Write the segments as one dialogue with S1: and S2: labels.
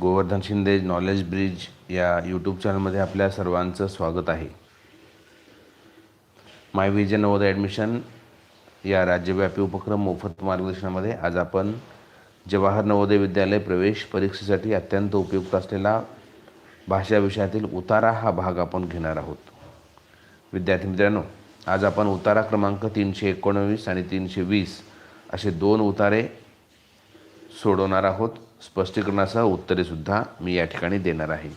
S1: Govardhan Shinde knowledge bridge या YouTube चॅनलमध्ये आपल्या सर्वांचं स्वागत आहे. माय विजन नवोदय ॲडमिशन या राज्यव्यापी उपक्रम मोफत मार्गदर्शनामध्ये आज आपण जवाहर नवोदय विद्यालय प्रवेश परीक्षेसाठी अत्यंत उपयुक्त असलेला भाषा विषयातील उतारा हा भाग आपण घेणार आहोत. विद्यार्थी मित्रांनो आज आपण उतारा क्रमांक तीनशे एकोणवीस आणि तीनशे वीस असे दोन उतारे सोडवणार आहोत. स्पष्टीकरणासह उत्तरेसुद्धा मी या ठिकाणी देणार आहे.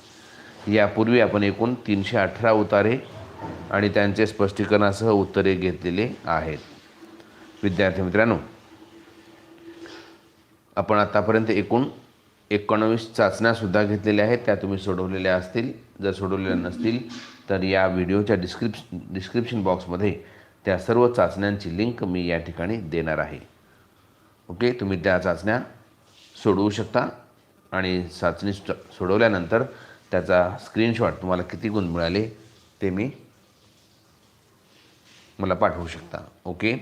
S1: यापूर्वी आपण एकूण तीनशे अठरा उतारे आणि त्यांचे स्पष्टीकरणासह उत्तरे घेतलेले आहेत. विद्यार्थी मित्रांनो आपण आतापर्यंत एकूण एकोणवीस चाचण्यासुद्धा घेतलेल्या आहेत. त्या तुम्ही सोडवलेल्या असतील. जर सोडवलेल्या नसतील तर या व्हिडिओच्या डिस्क्रिप डिस्क्रिप्शन बॉक्समध्ये त्या सर्व चाचण्यांची लिंक मी या ठिकाणी देणार आहे. ओके? तुम्ही त्या चाचण्या सोडवू शकता. आणि चाचणी सोडवल्यानंतर त्याचा स्क्रीनशॉट तुम्हाला किती गुण मिळाले ते मी मला पाठवू शकता. ओके?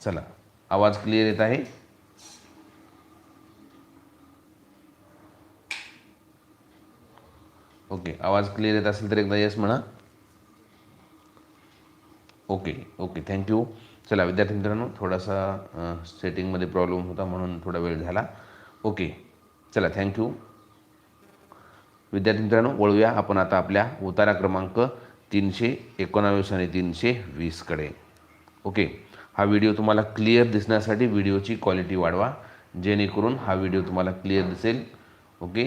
S1: चला आवाज क्लिअर येत आहे? ओके आवाज क्लिअर येत असेल तर एकदा येस म्हणा. ओके ओके थँक्यू चला विद्यार्थी मित्रांनो थोडासा सेटिंगमध्ये प्रॉब्लेम होता म्हणून थोडा वेळ झाला. ओके. चला थँक्यू विद्यार्थी मित्रांनो वळूया आपण आता आपल्या उतारा क्रमांक तीनशे एकोणावीस आणि तीनशे वीसकडे ओके. हा व्हिडिओ तुम्हाला क्लिअर दिसण्यासाठी व्हिडिओची क्वालिटी वाढवा जेणेकरून हा व्हिडिओ तुम्हाला क्लिअर दिसेल. ओके.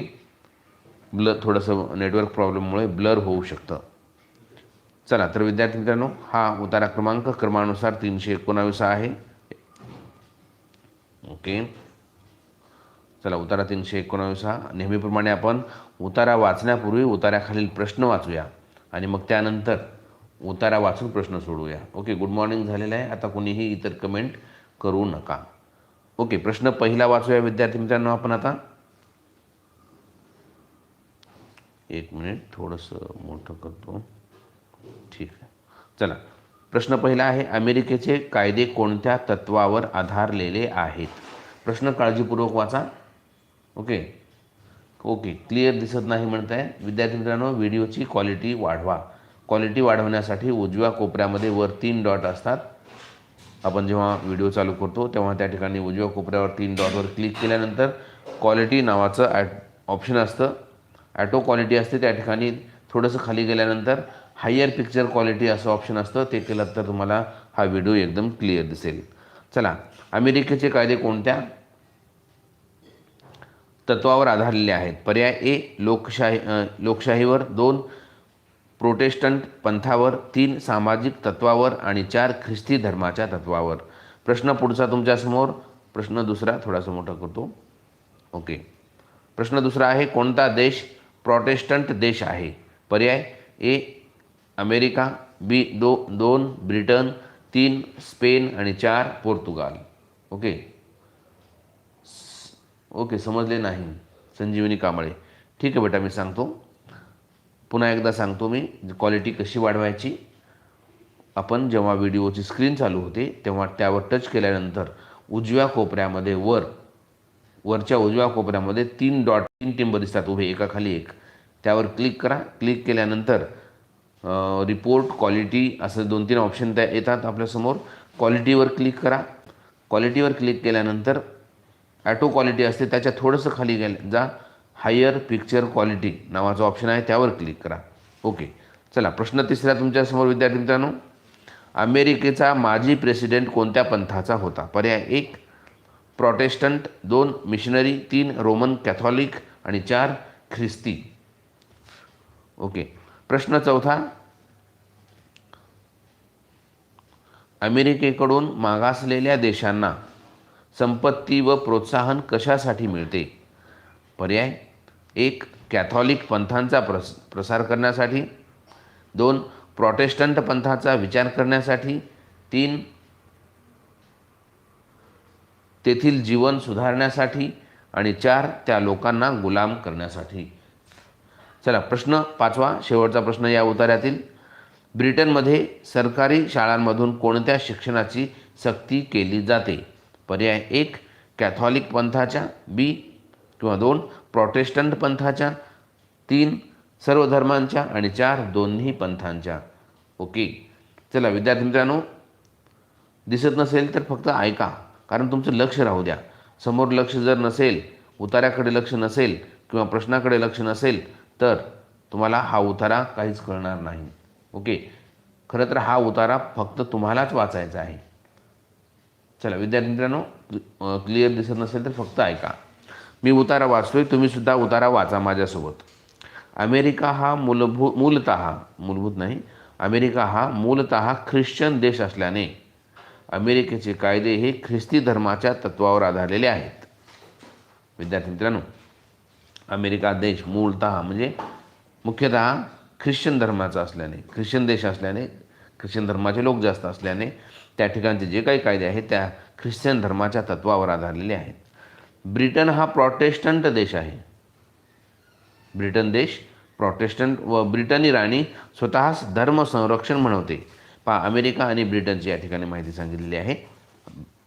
S1: ब्ल थोडंसं नेटवर्क प्रॉब्लेममुळे ब्लर होऊ शकतं. चला तर विद्यार्थी मित्रांनो हा उतारा क्रमांक क्रमानुसार तीनशे एकोणावीस आहे. ओके. चला उतारा तीनशे एकोणावीस हा. नेहमीप्रमाणे आपण उतारा वाचण्यापूर्वी उताराखालील प्रश्न वाचूया. आणि मग त्यानंतर उतारा वाचून प्रश्न सोडवूया ओके गुड मॉर्निंग झालेलं आहे. आता कोणीही इतर कमेंट करू नका. ओके प्रश्न पहिला वाचूया विद्यार्थी मित्रांनो आपण आता. एक मिनिट थोडंसं मोठं करतो. ठीक आहे. चला प्रश्न पहिला आहे अमेरिकेचे कायदे कोणत्या तत्वावर आधारलेले आहेत? प्रश्न काळजीपूर्वक वाचा. ओके? ओके क्लिअर दिसत नाही म्हणत आहे विद्यार्थी मित्रांनो व्हिडिओची क्वालिटी वाढवा. क्वालिटी वाढवण्यासाठी उजव्या कोपऱ्यामध्ये वर तीन डॉट असतात. आपण जेव्हा व्हिडिओ चालू करतो तेव्हा त्या ठिकाणी उजव्या कोपऱ्यावर तीन डॉटवर क्लिक केल्यानंतर क्वालिटी नावाचं ॲट ऑप्शन असतं. ॲटो क्वालिटी असते त्या ठिकाणी थोडंसं खाली गेल्यानंतर हायर पिक्चर क्वालिटी असं ऑप्शन असतं. ते केलं तर तुम्हाला हा व्हिडिओ एकदम क्लिअर दिसेल. चला अमेरिकेचे कायदे कोणत्या? तत्वावर आधारलेले आहेत. पर्याय ए लोकशाही लोकशाहीवर. दोन प्रोटेस्टंट पंथावर. तीन सामाजिक तत्वावर. आणि चार ख्रिस्ती धर्माच्या तत्वावर. प्रश्न पुढचा तुमच्यासमोर. प्रश्न दुसरा थोडासा मोठा करतो ओके. प्रश्न दुसरा आहे कोणता देश प्रोटेस्टंट देश आहे? पर्याय ए अमेरिका. बी दो दोन ब्रिटन. तीन स्पेन. आणि चार पोर्तुगाल. ओके. ओके समजले नाही. संजीवनी कांबळे. ठीक आहे बेटा मी सांगतो. पुन्हा एकदा सांगतो मी क्वालिटी कशी वाढवायची. आपण जेव्हा व्हिडिओची स्क्रीन चालू होते तेव्हा त्यावर टच केल्यानंतर उजव्या कोपऱ्यामध्ये वर वरच्या उजव्या कोपऱ्यामध्ये तीन डॉट तीन टिंब दिसतात उभे एकाखाली एक. त्यावर क्लिक करा. क्लिक केल्यानंतर रिपोर्ट क्वालिटी असं दोन तीन ऑप्शन त्या येतात आपल्यासमोर. क्वालिटीवर क्लिक करा. क्वालिटीवर क्लिक केल्यानंतर ॲटो क्वालिटी असते त्याच्या थोडंसं खाली गेलं जा हायर पिक्चर क्वालिटी नावाचा ऑप्शन आहे त्यावर क्लिक करा. ओके चला प्रश्न तिसरा तुमच्यासमोर विद्यार्थी मित्रांनो. अमेरिकेचा माजी प्रेसिडेंट कोणत्या पंथाचा होता? पर्याय एक प्रोटेस्टंट दोन मिशनरी तीन रोमन कॅथॉलिक आणि चार ख्रिस्ती. ओके प्रश्न चौथा. अमेरिकेकडून मागासलेल्या देशांना संपत्ती व प्रोत्साहन कशासाठी मिळते? पर्याय? एक कॅथॉलिक पंथांचा प्रस प्रसार करण्यासाठी. दोन प्रोटेस्टंट पंथाचा विचार करण्यासाठी. तीन तेथील जीवन सुधारण्यासाठी. आणि चार त्या लोकांना गुलाम करण्यासाठी. चला प्रश्न पाचवा शेवटचा प्रश्न या उतार्यातील ब्रिटनमध्ये सरकारी शाळांमधून कोणत्या शिक्षणाची सक्ती केली जाते? पर्याय एक कॅथॉलिक पंथाच्या बी किंवा दोन प्रॉटेस्टंट पंथाच्या तीन सर्व धर्मांच्या आणि चार दोन्ही पंथांच्या. ओके. चला विद्यार्थी मित्रांनो दिसत नसेल तर फक्त ऐका कारण तुमचं लक्ष राहू द्या. समोर लक्ष जर नसेल उतार्याकडे लक्ष नसेल किंवा प्रश्नाकडे लक्ष नसेल तर तुम्हाला हा उतारा काहीच कळणार नाही. ओके. खरं तर हा उतारा फक्त तुम्हालाच वाचायचा आहे. चला विद्यार्थी मित्रांनो क्लिअर दिसत नसेल तर फक्त ऐका. मी उतारा वाचतोय आहे तुम्हीसुद्धा उतारा वाचा माझ्यासोबत. अमेरिका हा मूलभूत मूलत मूलभूत नाही अमेरिका हा मूलत ख्रिश्चन देश असल्याने अमेरिकेचे कायदे हे ख्रिस्ती धर्माच्या तत्वावर आधारलेले आहेत. विद्यार्थी मित्रांनो अमेरिका देश मूलतः म्हणजे मुख्यतः ख्रिश्चन धर्माचा असल्याने ख्रिश्चन देश असल्याने ख्रिश्चन धर्माचे लोक जास्त असल्याने त्या ठिकाणचे जे काही कायदे आहेत त्या ख्रिश्चन धर्माच्या तत्वावर आधारलेले आहेत. ब्रिटन हा प्रॉटेस्टंट देश आहे. ब्रिटन देश प्रॉटेस्टंट व ब्रिटनी राणी स्वतःच धर्म संरक्षण म्हणवते. पहा अमेरिका आणि ब्रिटनची या ठिकाणी माहिती सांगितलेली आहे.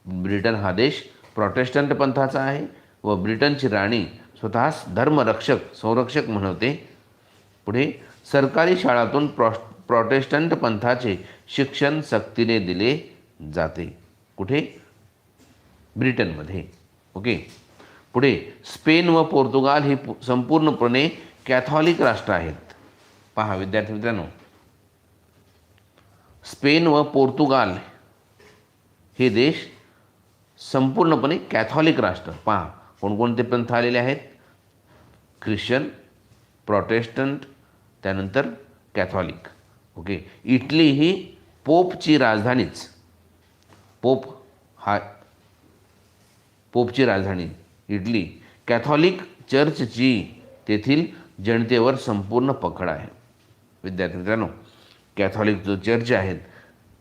S1: ब्रिटन हा देश प्रॉटेस्टंट पंथाचा आहे व ब्रिटनची राणी स्वतःच धर्मरक्षक संरक्षक म्हणवते. पुढे सरकारी शाळातून प्रॉ प्रॉटेस्टंट पंथाचे शिक्षण सक्तीने दिले जाते. कुठे? ब्रिटनमध्ये. ओके? पुढे स्पेन व पोर्तुगाल ही संपूर्णपणे कॅथॉलिक राष्ट्र आहेत. पहा विद्यार्थी मित्रांनो. स्पेन व पोर्तुगाल हे देश संपूर्णपणे कॅथॉलिक राष्ट्र. पहा कोणकोणते पंथ आलेले आहेत? ख्रिश्चन प्रॉटेस्टंट त्यानंतर कॅथॉलिक. ओके? इटली ही पोपची राजधानीच. पोप हा पोपची राजधानी. इटली कॅथॉलिक चर्चची तेथील जनतेवर संपूर्ण पकड आहे. विद्यार्थी मित्रांनो कॅथॉलिक जो चर्च आहेत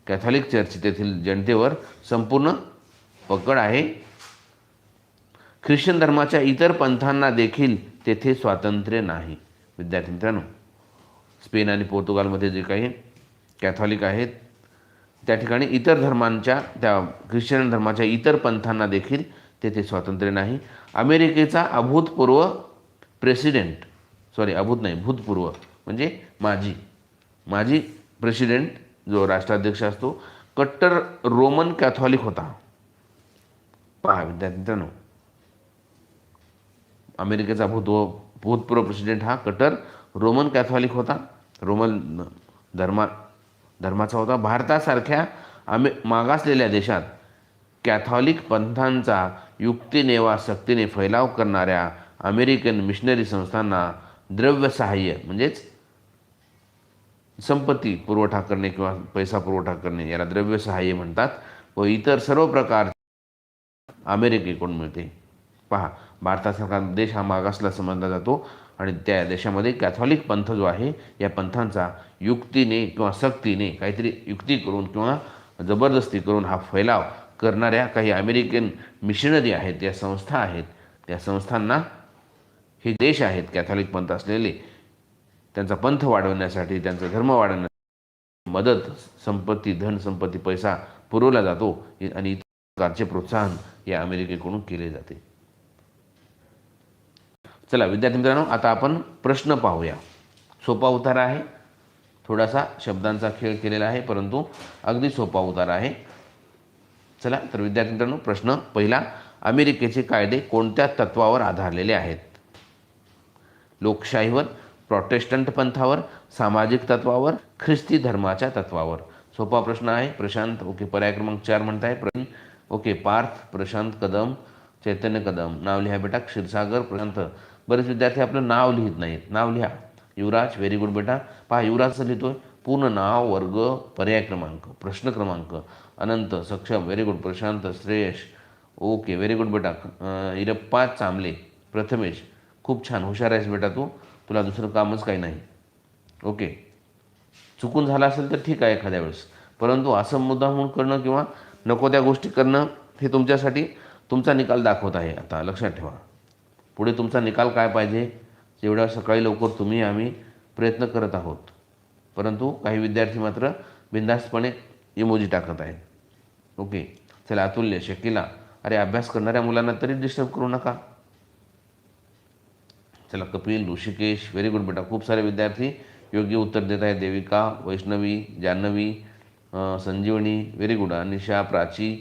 S1: कॅथॉलिक चर्च तेथील जनतेवर संपूर्ण पकड आहे. ख्रिश्चन धर्माच्या इतर पंथांना देखील तेथे स्वातंत्र्य नाही. विद्यार्थी मित्रांनो स्पेन आणि पोर्तुगालमध्ये जे काही कॅथॉलिक आहेत त्या ठिकाणी इतर धर्मांच्या त्या ख्रिश्चन धर्माच्या इतर पंथांना देखील तेथे स्वातंत्र्य नाही. अमेरिकेचा अभूतपूर्व प्रेसिडेंट सॉरी अभूत नाही भूतपूर्व म्हणजे माजी माजी प्रेसिडेंट जो राष्ट्राध्यक्ष असतो कट्टर रोमन कॅथॉलिक होता. पहा विद्यार्थ्यांनो अमेरिकेचा भूत भूतपूर्व प्रेसिडेंट हा कट्टर रोमन कॅथॉलिक होता. रोमन धर्मा धर्माचा होता. भारतासारख्या अमे मागासलेल्या देशात कॅथॉलिक पंथांचा युक्तीने वा सक्तीने फैलाव करणाऱ्या अमेरिकन मिशनरी संस्थांना द्रव्य सहाय्य म्हणजेच संपत्ती पुरवठा करणे किंवा पैसा पुरवठा करणे याला द्रव्य सहाय्य म्हणतात. व इतर सर्व प्रकार अमेरिकेकडून मिळते. पहा भारतासारखा देश हा मागासला समजला जातो. आणि त्या देशामध्ये कॅथॉलिक पंथ जो आहे या पंथांचा युक्तीने किंवा सक्तीने काहीतरी युक्ती करून किंवा जबरदस्ती करून हा फैलाव करणाऱ्या काही अमेरिकन मिशनरी आहेत या संस्था आहेत. त्या संस्थांना हे देश आहेत कॅथॉलिक पंथ असलेले. त्यांचा पंथ वाढवण्यासाठी त्यांचा धर्म वाढवण्यासाठी मदत संपत्ती धन संपत्ती पैसा पुरवला जातो आणि प्रकारचे प्रोत्साहन या अमेरिकेकडून केले जाते. चला विद्यार्थी मित्रांनो आता आपण प्रश्न पाहूया. सोपा उतारा आहे. थोडासा शब्दांचा खेळ केलेला आहे परंतु अगदी सोपा उतारा आहे. चला तर विद्यार्थी मित्रांनो प्रश्न पहिला. अमेरिकेचे कायदे कोणत्या तत्वावर आधारलेले आहेत? लोकशाहीवर प्रॉटेस्टंट पंथावर सामाजिक तत्वावर ख्रिस्ती धर्माच्या तत्वावर? सोपा प्रश्न आहे. प्रशांत ओके पर्याय क्रमांक चार म्हणताय. प्रवीण ओके पार्थ प्रशांत कदम चैतन्य कदम. नाव लिहा बेटा क्षीरसागर प्रशांत. बरेच विद्यार्थी आपलं नाव लिहित नाहीत. नाव लिहा. युवराज व्हेरी गुड बेटा. पहा युवराजचं लिहितोय. पूर्ण नाव वर्ग पर्याय क्रमांक प्रश्न क्रमांक Anant Saksham very good Prashant Shreyash. Okay very good बेटा. इरप्पा चांबले प्रथमेश. खूप छान. हुशार आहेस बेटा तू. तुला दुसरं कामच काही नाही. ओके चुकून झालं असेल तर ठीक आहे एखाद्या वेळेस. परंतु असं मुद्दा म्हणून करणं किंवा नको त्या गोष्टी करणं हे तुमच्यासाठी तुमचा निकाल दाखवत आहे. आता लक्षात ठेवा. पुढे तुमचा निकाल काय पाहिजे? जेवढ्या सकाळी लवकर तुम्ही आम्ही प्रयत्न करत आहोत. परंतु काही विद्यार्थी मात्र बिंदास्तपणे इमोजी टाकत आहेत. ओके चला अतुल्य शकिला अरे अभ्यास करणाऱ्या मुलांना तरी डिस्टर्ब करू नका. चला कपिल ऋषिकेश व्हेरी गुड बेटा. खूप सारे विद्यार्थी योग्य उत्तर देत आहेत. देविका वैष्णवी जान्हवी संजीवनी व्हेरी गुड अनिशा प्राची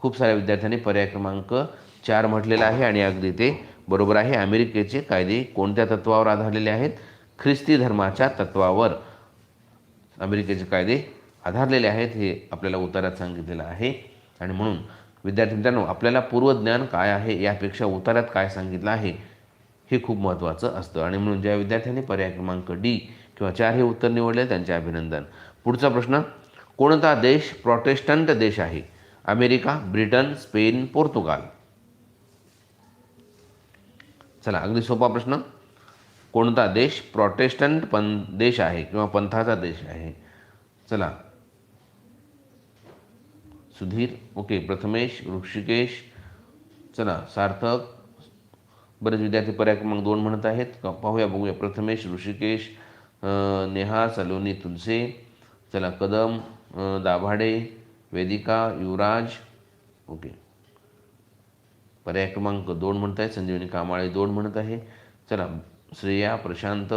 S1: खूप साऱ्या विद्यार्थ्यांनी पर्याय क्रमांक चार म्हटलेला आहे आणि अगदी ते बरोबर आहे. अमेरिकेचे कायदे कोणत्या तत्वावर आधारलेले आहेत? ख्रिस्ती धर्माच्या तत्वावर अमेरिकेचे कायदे आधारलेले आहेत हे आपल्याला उतारात सांगितलेलं आहे. आणि म्हणून विद्यार्थी मित्रांनो आपल्याला पूर्वज्ञान काय आहे यापेक्षा उतारात काय सांगितलं आहे हे खूप महत्त्वाचं असतं. आणि म्हणून ज्या विद्यार्थ्यांनी पर्याय क्रमांक डी किंवा चार हे उत्तर निवडले त्यांचे अभिनंदन. पुढचा प्रश्न कोणता देश प्रॉटेस्टंट देश आहे? America Britain Spain Portugal. चला अगदी सोपा प्रश्न. कोणता देश प्रोटेस्टंट पं देश आहे किंवा पंथाचा देश आहे? चला. सुधीर ओके प्रथमेश ऋषिकेश. चला सार्थक. बरेच विद्यार्थी पर्याय क्रमांक दोन म्हणत आहेत. का पाहूया बघूया. प्रथमेश ऋषिकेश नेहा सलोनी तुलसे. चला कदम दाभाडे वेदिका युवराज. ओके. पर्याय क्रमांक दोन म्हणत आहे संजीवनी कामाळे दोन म्हणत आहे. चला श्रेया प्रशांत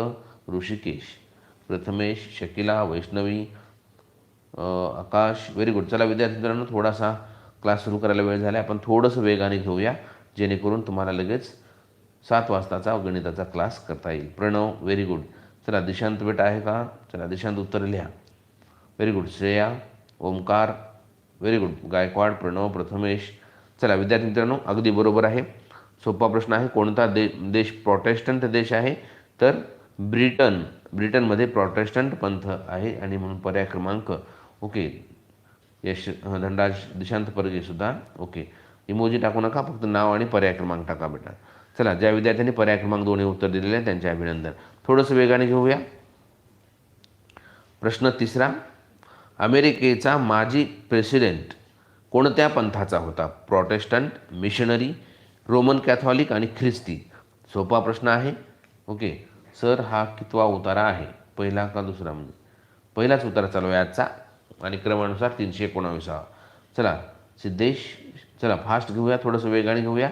S1: ऋषिकेश प्रथमेश शकिला वैष्णवी आकाश व्हेरी गुड. चला विद्यार्थी मित्रांनो थोडासा क्लास सुरू करायला वेळ झाला आपण थोडंसं वेगाने घेऊया जेणेकरून तुम्हाला लगेच सात वाजताचा गणिताचा क्लास करता येईल. Pranav very good. चला दिशांत बेटा आहे का? चला दिशांत उत्तर लिहा. Very good. Shreya Omkar very good. Gaikwad Pranav Prathamesh चला विद्यार्थी मित्रांनो अगदी बरोबर आहे. सोपा प्रश्न आहे. कोणता दे देश प्रोटेस्टंट देश आहे? तर ब्रिटन. ब्रिटनमध्ये प्रोटेस्टंट पंथ आहे आणि म्हणून पर्याय क्रमांक ओके. यश धनराज दिशांत परगेसुद्धा ओके. इमोजी टाकू नका फक्त नाव आणि पर्याय क्रमांक टाका बेटा. चला ज्या विद्यार्थ्यांनी पर्याय क्रमांक दोन्ही उत्तर दिलेले आहे त्यांचे अभिनंदन. थोडंसं वेगाने घेऊया. प्रश्न तिसरा. अमेरिकेचा माजी प्रेसिडेंट कोणत्या पंथाचा होता? प्रॉटेस्टंट मिशनरी रोमन कॅथॉलिक आणि ख्रिस्ती? सोपा प्रश्न आहे. ओके. सर हा कितवा उतारा आहे? पहिला का दुसरा म्हणजे? पहिलाच उतारा चालू आहे आजचा आणि क्रमानुसार तीनशे एकोणावीसावा. चला सिद्धेश चला फास्ट घेऊया थोडंसं वेगाने घेऊया.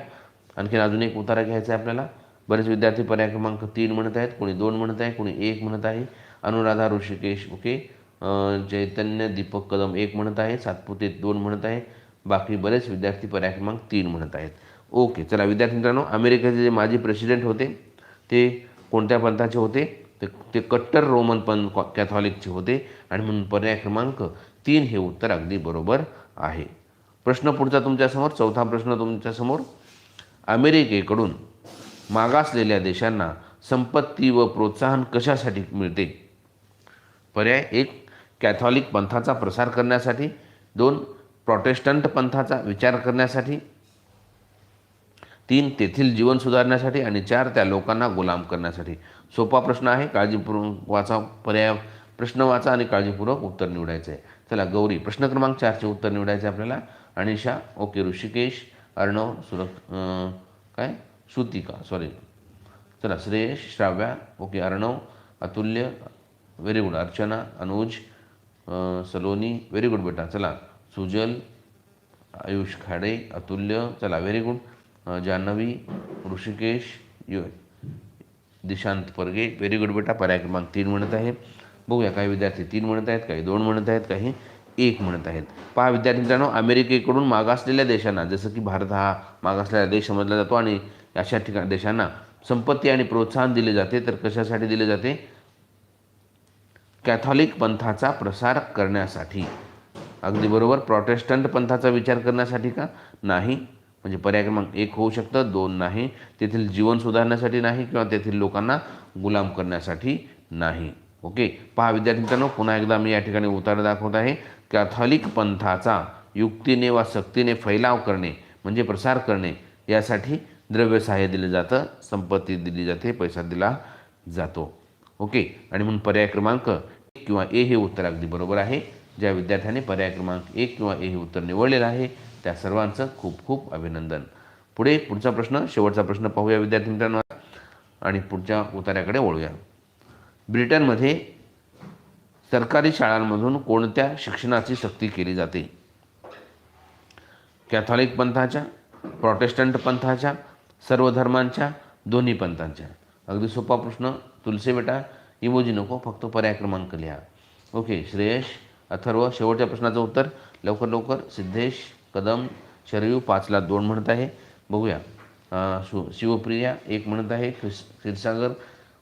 S1: आणखीन अजून एक उतारा घ्यायचा आहे आपल्याला. बरेच विद्यार्थी पर्याय क्रमांक तीन म्हणत आहेत कोणी दोन म्हणत आहे कोणी एक म्हणत आहे. अनुराधा ऋषिकेश ओके. चैतन्य दीपक कदम एक म्हणत आहे सातपुते दोन म्हणत आहे बाकी बरेच विद्यार्थी पर्याय क्रमांक तीन म्हणत आहेत. ओके चला विद्यार्थी मित्रांनो अमेरिकेचे जे माजी प्रेसिडेंट होते ते कोणत्या पंथाचे होते? ते ते कट्टर रोमन पंथ कॅथॉलिकचे होते आणि म्हणून पर्याय क्रमांक तीन हे उत्तर अगदी बरोबर आहे. प्रश्न पुढचा तुमच्यासमोर चौथा प्रश्न तुमच्यासमोर. अमेरिकेकडून मागासलेल्या देशांना संपत्ती व प्रोत्साहन कशासाठी मिळते? पर्याय एक कॅथॉलिक पंथाचा प्रसार करण्यासाठी दोन प्रोटेस्टंट पंथाचा विचार करण्यासाठी तीन तेथील जीवन सुधारण्यासाठी आणि चार त्या लोकांना गुलाम करण्यासाठी. सोपा प्रश्न आहे काळजीपूर्वक वाचा पर्याय प्रश्न वाचा आणि काळजीपूर्वक उत्तर निवडायचं. आहे चला गौरी प्रश्न क्रमांक चारचे उत्तर निवडायचे आपल्याला. अनिशा ओके ऋषिकेश अर्णव सुरक काय? श्रुतिका सॉरी चला Shreyash Shravya okay Arnav Atulya very good Archana Anuj Saloni very good बेटा चला. सुजल आयुष खाडे अतुल्य चला व्हेरी गुड जान्हवी ऋषिकेश यु दिशांत परगे व्हेरी गुड बेटा. पर्याय क्रमांक तीन म्हणत आहे बघूया काही विद्यार्थी तीन म्हणत आहेत काही दोन म्हणत आहेत काही एक म्हणत आहेत. पहा विद्यार्थी मित्रांनो अमेरिकेकडून मागासलेल्या देशांना जसं की भारत हा मागासलेला देश समजला जातो आणि अशा ठिकाण देशांना संपत्ती आणि प्रोत्साहन दिले जाते तर कशासाठी दिले जाते? कॅथॉलिक पंथाचा प्रसार करण्यासाठी. अगदी बरोबर? प्रॉटेस्टंट पंथाचा विचार करण्यासाठी का? नाही. म्हणजे पर्याय क्रमांक एक होऊ शकतं दोन नाही. तेथील जीवन सुधारण्यासाठी नाही किंवा तेथील लोकांना गुलाम करण्यासाठी नाही. ओके? पहा विद्यार्थी मित्रांनो पुन्हा एकदा मी या ठिकाणी उतार दाखवत आहे. कॅथॉलिक पंथाचा युक्तीने वा सक्तीने फैलाव करणे म्हणजे प्रसार करणे यासाठी द्रव्य सहाय्य दिलं जातं संपत्ती दिली जाते पैसा दिला जातो. ओके? आणि म्हणून पर्याय क्रमांक किंवा ए हे उत्तर अगदी बरोबर आहे. ज्या विद्यार्थ्याने पर्याय क्रमांक एक किंवा ए हे उत्तर निवडलेलं आहे त्या सर्वांचं खूप खूप अभिनंदन. पुढे पुढचा प्रश्न शेवटचा प्रश्न पाहूया विद्यार्थी मित्रांनो. आणि पुढच्या उतार्याकडे वळूया. ब्रिटनमध्ये सरकारी शाळांमधून कोणत्या शिक्षणाची सक्ती केली जाते? कॅथॉलिक पंथाच्या प्रोटेस्टंट पंथाच्या सर्व धर्मांच्या दोन्ही पंथांच्या. अगदी सोपा प्रश्न तुलसे बेटा इमोजी नको फक्त पर्याय क्रमांक लिहा. ओके श्रेयश अथर्व शेवटच्या प्रश्नाचं उत्तर. लवकर लवकर सिद्धेश कदम शरयू पाचला दोन म्हणत आहे. बघूया. शु शिवप्रिया एक म्हणत आहे. क्षीर क्षीरसागर.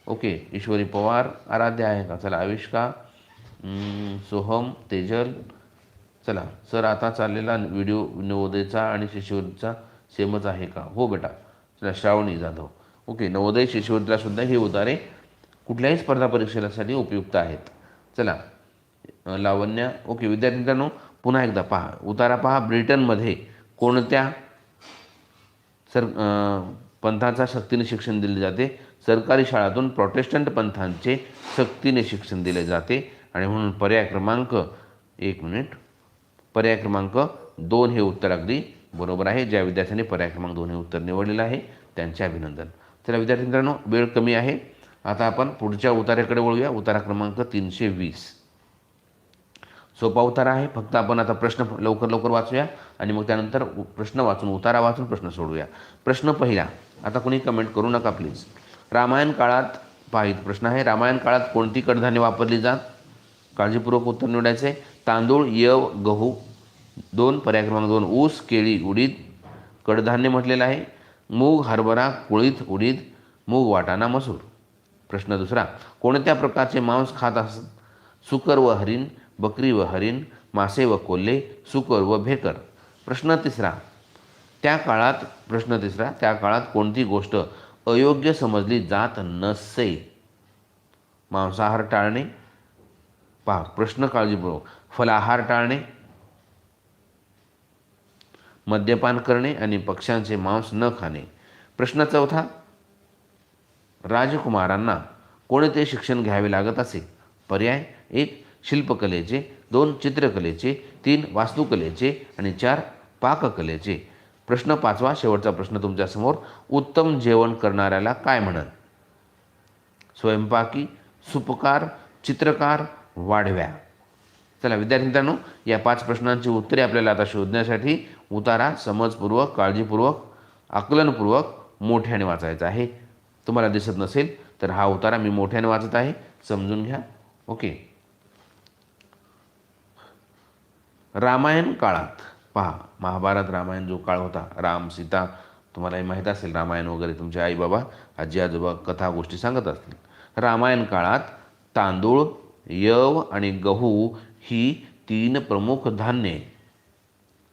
S1: ओके ईश्वरी पवार आराध्य आहे का? चला आविष्का. सोहम तेजल. चला सर आता चाललेला व्हिडिओ नवोदयचा आणि शिष्यवृत्तीचा सेमच आहे का? हो बेटा. चला श्रावणी जाधव. ओके नवोदय शिष्यवृत्तीला सुद्धा हे उतारे. कुठल्याही स्पर्धा परीक्षेसाठी उपयुक्त आहेत. चला लावण्य ओके विद्यार्थी मित्रांनो पुन्हा एकदा पहा. उतारा पहा ब्रिटनमध्ये कोणत्या सर पंथाचा सक्तीने शिक्षण दिले जाते? सरकारी शाळातून प्रोटेस्टंट पंथांचे सक्तीने शिक्षण दिले जाते. आणि म्हणून पर्याय क्रमांक एक मिनिट. पर्याय क्रमांक दोन हे उत्तर अगदी बरोबर आहे. ज्या विद्यार्थ्यांनी पर्याय क्रमांक दोन हे उत्तर निवडलेलं आहे त्यांचे अभिनंदन. चला विद्यार्थी मित्रांनो वेळ कमी आहे. आता आपण पुढच्या उतार्याकडे वळूया. उतारा क्रमांक तीनशे वीस. सोपा उतारा आहे. फक्त आपण आता प्रश्न लवकर लवकर वाचूया आणि मग त्यानंतर प्रश्न वाचून उतारा वाचून प्रश्न सोडूया. प्रश्न पहिला. आता कोणी कमेंट करू नका प्लीज रामायण काळात पाहित प्रश्न आहे. रामायण काळात कोणती कडधान्ये वापरली जात? काळजीपूर्वक उत्तर निवडायचे तांदूळ यव गहू. दोन. पर्याय क्रमांक दोन. ऊस केळी उडीद. कडधान्य म्हटलेलं आहे. मूग हरभरा कुळीत उडीद. मूग वाटाणा मसूर. प्रश्न दुसरा कोणत्या प्रकारचे मांस खात असत? सुकर व हरिण बकरी व हरिण मासे व कोल्हे सुकर व भेकर. प्रश्न तिसरा त्या काळात प्रश्न तिसरा त्या काळात कोणती गोष्ट अयोग्य समजली जात नसे? मांसाहार टाळणे. पहा प्रश्न काळजीपूर्वक. फलाहार टाळणे. मद्यपान करणे आणि पक्ष्यांचे मांस न खाणे. प्रश्न चौथा राजकुमारांना कोणते शिक्षण घ्यावे लागत असे? पर्याय एक शिल्पकलेचे. दोन चित्रकलेचे. तीन वास्तुकलेचे. आणि चार पाककलेचे. प्रश्न पाचवा शेवटचा प्रश्न तुमच्यासमोर. उत्तम जेवण करणाऱ्याला काय म्हणत स्वयंपाकी सुपकार चित्रकार वाढव्या. चला विद्यार्थी मित्रांनो या पाच प्रश्नांची उत्तरे आपल्याला आता शोधण्यासाठी उतारा समजपूर्वक काळजीपूर्वक आकलनपूर्वक मोठ्याने वाचायचा आहे. तुम्हाला दिसत नसेल तर हा उतारा मी मोठ्याने वाचत आहे. समजून घ्या. ओके. रामायण काळात पहा महाभारत रामायण जो काळ होता राम सीता तुम्हालाही माहीत असेल रामायण वगैरे तुमचे आई बाबा आजी आजोबा कथा गोष्टी सांगत असतील. रामायण काळात तांदूळ यव आणि गहू ही तीन प्रमुख धान्ये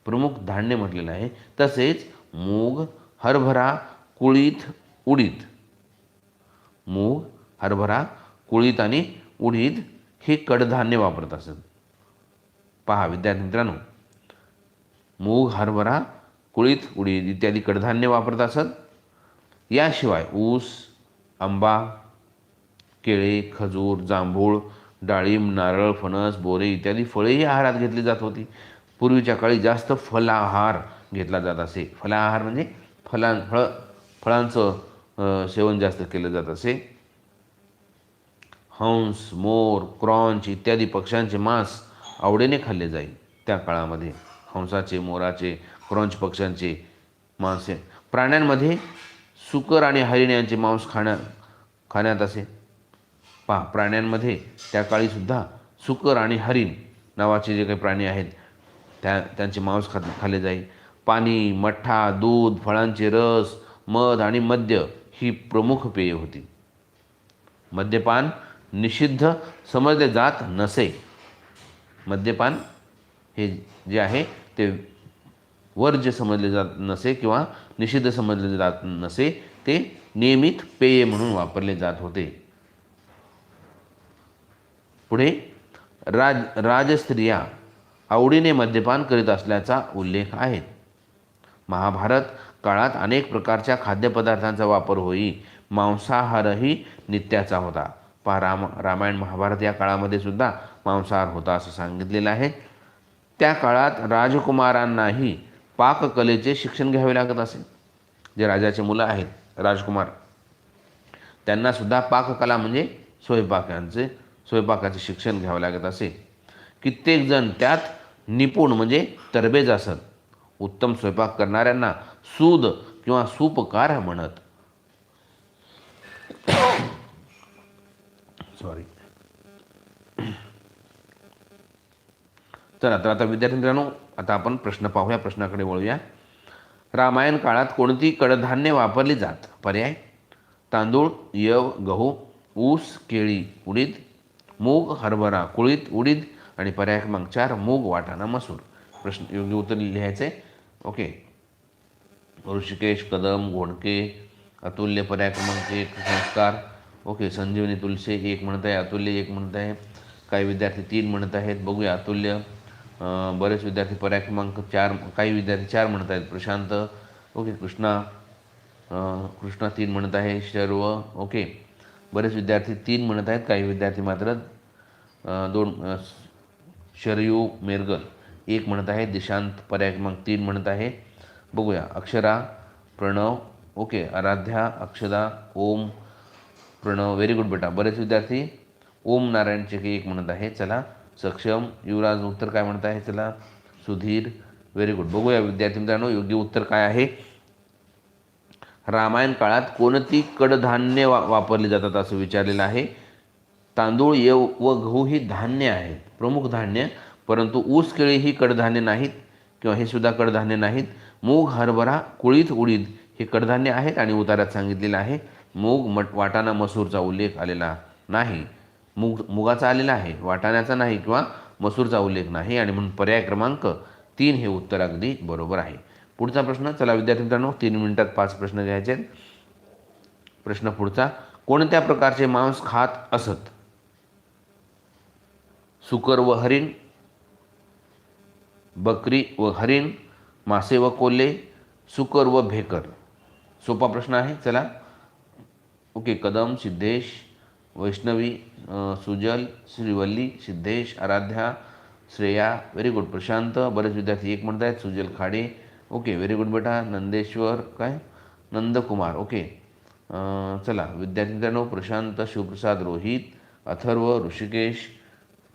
S1: प्रमुख धान्य म्हटलेलं आहे. तसेच मूग हरभरा कुळीत उडीद. मूग हरभरा कुळीत आणि उडीद हे कडधान्य वापरत असत. पहा विद्यार्थी मित्रांनो मूग हरभरा कुळीत उडीद इत्यादी कडधान्य वापरत असत. याशिवाय ऊस आंबा केळे खजूर जांभूळ डाळिंब नारळ फणस बोरे इत्यादी फळेही आहारात घेतली जात होती. पूर्वीच्या काळी जास्त फलाहार घेतला जात असे. फलाहार म्हणजे फलां फळ फळांचं सेवन जास्त केलं जात असे. हंस मोर क्रॉंच इत्यादी पक्ष्यांचे मांस आवडीने खाल्ले जाईल त्या काळामध्ये. हंसाचे मोराचे क्रॉंच पक्ष्यांचे मांस प्राण्यांमध्ये सुकर आणि हरिण यांचे मांस खाण्या खाण्यात असे. पहा प्राण्यांमध्ये त्या काळीसुद्धा सुकर आणि हरिण नावाचे जे काही प्राणी आहेत त्या त्यांचे मांस खा खाल्ले जाईल. पाणी मठ्ठा दूध फळांचे रस मध आणि मद्य ही प्रमुख पेये होती. मद्यपान निषिद्ध समजले जात नसे. मद्यपान हे जे आहे ते वर्ज्य समजले जात नसे किंवा निषिद्ध समजले जात नसे ते नियमित पेय म्हणून वापरले जात होते. पुढे राज राजस्त्रिया आवडीने मद्यपान करीत असल्याचा उल्लेख आहे. महाभारत काळात अनेक प्रकारच्या खाद्यपदार्थांचा वापर होई मांसाहारही नित्याचा होता. पहा राम रामायण महाभारत या काळामध्ये सुद्धा मांसाहार होता असं सांगितलेलं आहे. त्या काळात राजकुमारांनाही पाककलेचे शिक्षण घ्यावे लागत असे. जे राजाचे मुलं आहेत राजकुमार त्यांनासुद्धा पाककला म्हणजे स्वयंपाकांचे स्वयंपाकाचे शिक्षण घ्यावं लागत असे. कित्येक जण त्यात निपुण म्हणजे तरबेज असत. उत्तम स्वयंपाक करणाऱ्यांना सूद किंवा सूपकार म्हणत. सॉरी चला तर आता विद्यार्थी मित्रांनो आता आपण प्रश्न पाहूया प्रश्नाकडे वळूया. रामायण काळात कोणती कडधान्य वापरली जात? पर्याय? तांदूळ यव गहू ऊस केळी उडीद मूग हरभरा कुळीत उडीद आणि पर्याय क्रमांक चार मूग वाटाणा मसूर. प्रश्न योग्य उत्तर लिहायचे ओके. ऋषिकेश कदम घोडके अतुल्य पर्याय क्रमांक एक संस्कार। ओके संजीवनी तुलसे एक म्हणत आहे अतुल्य एक म्हणत आहे काही विद्यार्थी तीन म्हणत आहेत. बघूया अतुल्य बरेच विद्यार्थी पर्याय क्रमांक चार काही विद्यार्थी चार म्हणत आहेत. प्रशांत ओके कृष्णा कृष्णा तीन म्हणत आहे. शर्व ओके. बरेच विद्यार्थी तीन म्हणत आहेत. काही विद्यार्थी मात्र दोन शरयू मेरगल. एक म्हणत आहे दिशांत पर्याय क्रमांक तीन म्हणत आहे. बघूया. अक्षरा प्रणव ओके. आराध्या अक्षदा ओम प्रणव. व्हेरी गुड बेटा. बरेच विद्यार्थी ओम नारायण चेके एक म्हणत आहे. चला. सक्षम युवराज उत्तर काय म्हणत आहे? चला. सुधीर व्हेरी गुड बघूया विद्यार्थी मित्रांनो योग्य उत्तर काय आहे? रामायण काळात कोणती कडधान्य वा वापरली जातात असं विचारलेलं आहे? तांदूळ येव व गहू ही धान्य आहेत. प्रमुख धान्य परंतु ऊस केळी ही कडधान्य नाहीत किंवा हे सुद्धा कडधान्य नाहीत. मूग हरभरा कुळीत उडीद हे कडधान्य आहेत आणि उतारात सांगितलेलं आहे. मूग मट वाटाणा मसूरचा उल्लेख आलेला नाही. मूग मुगाचा आलेला आहे वाटाण्याचा नाही किंवा मसूरचा उल्लेख नाही. आणि म्हणून पर्याय क्रमांक तीन हे उत्तर अगदी बरोबर आहे. पुढचा प्रश्न चला विद्यार्थी मित्रांनो तीन मिनिटात पाच प्रश्न घ्यायचे आहेत. प्रश्न पुढचा कोणत्या प्रकारचे मांस खात असत? सुकर व हरिण बकरी व हरिण मासे व कोल्हे सुकर व भेकर. सोपा प्रश्न आहे चला. Okay Kadam Siddhesh Vaishnavi Sujal Shrivalli Siddhesh Aaradhya Shreya very good Prashant बरेच विद्यार्थी एक म्हणत आहेत Sujal Khade. Okay very good बेटा. नंदेश्वर काय? नंदकुमार. ओके. चला. विद्यार्थी मित्रांनो प्रशांत शिवप्रसाद रोहित अथर्व ऋषिकेश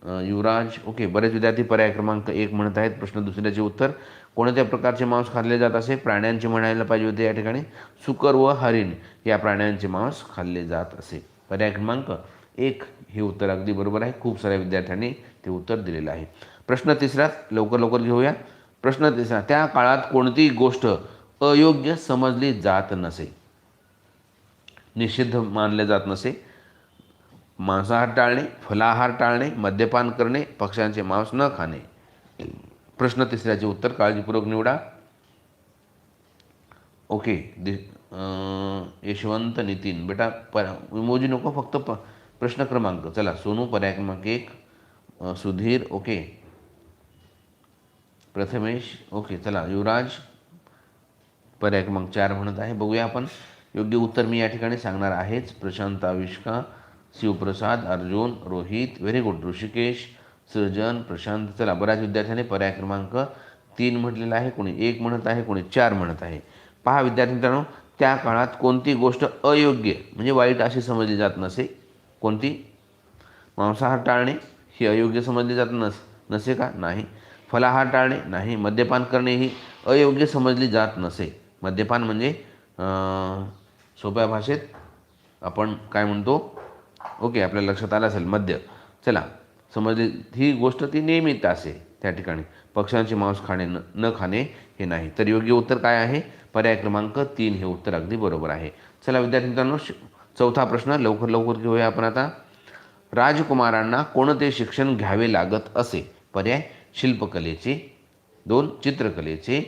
S1: युवराज ओके बरेच विद्यार्थी पर्याय क्रमांक एक म्हणत आहेत. प्रश्न दुसऱ्याचे उत्तर कोणत्या प्रकारचे मांस खाल्ले जात असे? प्राण्यांचे म्हणायला पाहिजे होते या ठिकाणी. सुकर व हरिण या प्राण्यांचे मांस खाल्ले जात असे. पर्याय क्रमांक एक हे उत्तर अगदी बरोबर आहे. खूप साऱ्या विद्यार्थ्यांनी ते उत्तर दिलेलं आहे. प्रश्न तिसरा लवकर लवकर घेऊया. प्रश्न तिसरा त्या काळात कोणतीही गोष्ट अयोग्य समजली जात नसे? निषिद्ध मानले जात नसे. मांसाहार टाळणे फलाहार टाळणे मद्यपान करणे पक्ष्यांचे मांस न खाणे. प्रश्न तिसऱ्याचे उत्तर काळजीपूर्वक निवडा. ओके दि यशवंत नितीन. बेटा पर इमोजी नको फक्त प प्रश्न क्रमांक. चला सोनू पर्याय क्रमांक एक. सुधीर ओके. प्रथमेश ओके चला युवराज. पर्याय क्रमांक चार म्हणत आहे. बघूया आपण. योग्य उत्तर मी या ठिकाणी सांगणार आहेच. Prashant Avishka Shivprasad Arjun Rohit very good. Rishikesh Srujan Prashant. चला बऱ्याच विद्यार्थ्यांनी पर्याय क्रमांक तीन म्हटलेला आहे. कोणी एक म्हणत आहे कोणी चार म्हणत आहे. पहा विद्यार्थी मित्रांनो त्या काळात कोणती गोष्ट अयोग्य म्हणजे वाईट अशी समजली जात नसे? कोणती? मांसाहार टाळणे ही अयोग्य समजली जात नस नसे का? नाही. फलाहार टाळणे? नाही. मद्यपान करणे ही अयोग्य समजली जात नसे. मद्यपान म्हणजे सोप्या भाषेत आपण काय म्हणतो? ओके आपल्या लक्षात आलं असेल मद्य चला समजली. ही गोष्ट ती नियमित असे त्या ठिकाणी. पक्ष्यांचे मांस खाणे न न खाणे हे नाही. तर योग्य उत्तर काय आहे? पर्याय क्रमांक तीन हे उत्तर अगदी बरोबर आहे. चला विद्यार्थी मित्रांनो चौथा प्रश्न लवकर लवकर घेऊया आपण आता. राजकुमारांना कोणते शिक्षण घ्यावे लागत असे? पर्याय शिल्पकलेचे दोन चित्रकलेचे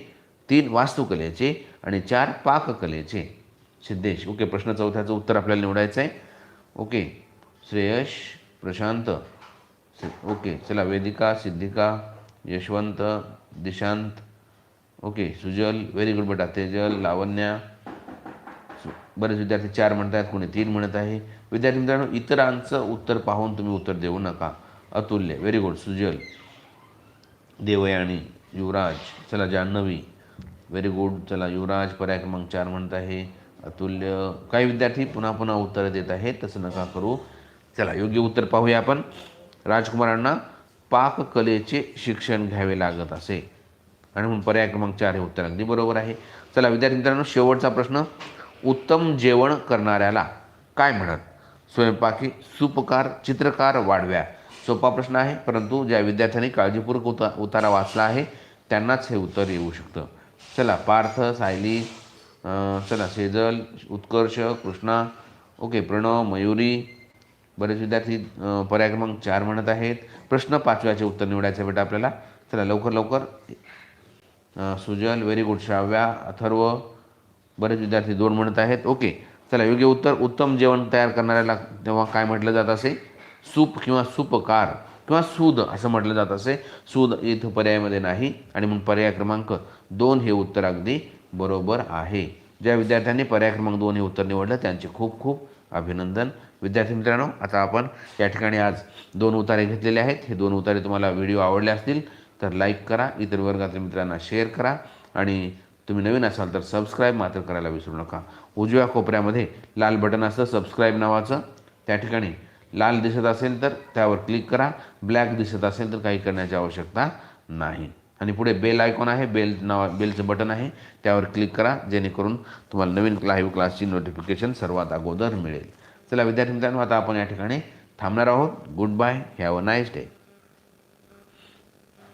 S1: तीन वास्तुकलेचे आणि चार पाककलेचे. सिद्धेश ओके प्रश्न चौथ्याचं उत्तर आपल्याला निवडायचं आहे ओके श्रेयश प्रशांत ओके चला Vedika Siddhika Yashwant Dishant okay Sujal very good बेटा तेजल लावण्या बरेच विद्यार्थी चार म्हणत आहेत कोणी तीन म्हणत आहे. विद्यार्थी मित्रांनो इतरांचं उत्तर पाहून तुम्ही उत्तर देऊ नका. अतुल्य व्हेरी गुड सुजल देवयानी युवराज चला जान्हवी व्हेरी गुड चला युवराज पर्याय क्रमांक चार म्हणत आहे. अतुल्य काही विद्यार्थी पुन्हा पुन्हा उत्तरं देत आहेत तसं नका करू. चला योग्य उत्तर पाहूया आपण. राजकुमारांना पाककलेचे शिक्षण घ्यावे लागत असे. आणि म्हणून पर्याय क्रमांक चार हे उत्तर अगदी बरोबर आहे. चला विद्यार्थी मित्रांनो शेवटचा प्रश्न. उत्तम जेवण करणाऱ्याला काय म्हणत? स्वयंपाकी सुपकार चित्रकार वाढव्या. सोपा प्रश्न आहे परंतु ज्या विद्यार्थ्यांनी काळजीपूर्वक उता उतारा वाचला आहे त्यांनाच हे उत्तर येऊ शकतं. चला पार्थ सायली चला सेजल उत्कर्ष कृष्णा ओके प्रणव मयुरी बरेच विद्यार्थी पर्याय क्रमांक चार म्हणत आहेत. प्रश्न पाचव्याचे उत्तर निवडायचं बेटा आपल्याला. चला लवकर लवकर. सुजल व्हेरी गुड श्राव्या अथर्व बरेच विद्यार्थी दोन म्हणत आहेत. ओके. चला योग्य उत्तर. उत्तम जेवण तयार करणाऱ्याला तेव्हा काय म्हटलं जात असे? सूप किंवा सूपकार किंवा सूद असं म्हटलं जात असे. सूद इथं पर्यायामध्ये नाही. आणि म्हणून पर्याय क्रमांक दोन हे उत्तर अगदी बरोबर आहे. ज्या विद्यार्थ्यांनी पर्याय क्रमांक दोन हे उत्तर निवडलं त्यांचे खूप खूप अभिनंदन. विद्यार्थी मित्रांनो आता आपण या ठिकाणी आज दोन उतारे घेतलेले आहेत. हे दोन उतारे तुम्हाला व्हिडिओ आवडले असतील तर लाईक करा इतर वर्गातील मित्रांना शेअर करा आणि तुम्ही नवीन असाल तर सबस्क्राईब मात्र करायला विसरू नका. उजव्या कोपऱ्यामध्ये लाल बटन असतं सबस्क्राईब नावाचं. त्या ठिकाणी लाल दिसत असेल तर त्यावर क्लिक करा. ब्लॅक दिसत असेल तर काही करण्याची आवश्यकता नाही. आणि पुढे बेल आयकॉन आहे बेल नावा बेलचं बटन आहे त्यावर क्लिक करा जेणेकरून तुम्हाला नवीन लाईव्ह क्लासची नोटिफिकेशन सर्वात अगोदर मिळेल. चला विद्यार्थी मित्रांनो आता आपण या ठिकाणी थांबणार आहोत. Good bye have a nice day